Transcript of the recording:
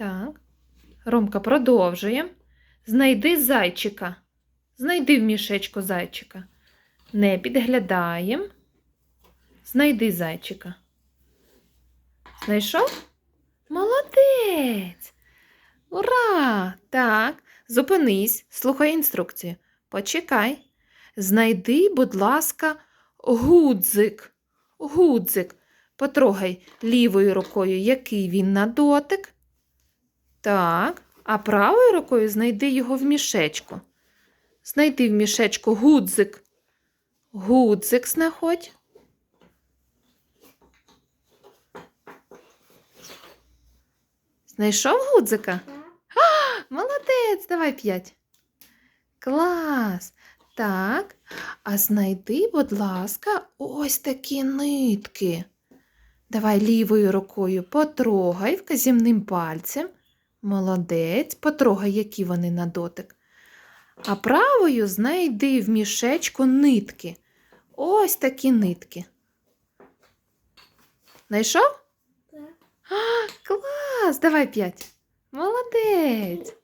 Так. Ромка, продовжуємо. Знайди зайчика. Знайди в мішечку зайчика. Не підглядаємо. Знайди зайчика. Знайшов? Молодець! Ура! Так, зупинись, слухай інструкцію. Почекай. Знайди, будь ласка, гудзик. Гудзик. Потрогай лівою рукою, який він на дотик. Так, а правою рукою знайди його в мішечку. Знайди в мішечку гудзик. Гудзик знаходь. Знайшов гудзика? Молодець, давай п'ять. Клас. Так. А знайди, будь ласка, ось такі нитки. Давай лівою рукою потрогай вказівним пальцем. Молодець, потрогай, які вони на дотик. А правою знайди в мішечку нитки. Ось такі нитки. Знайшов? Так. А, клас! Давай п'ять. Молодець.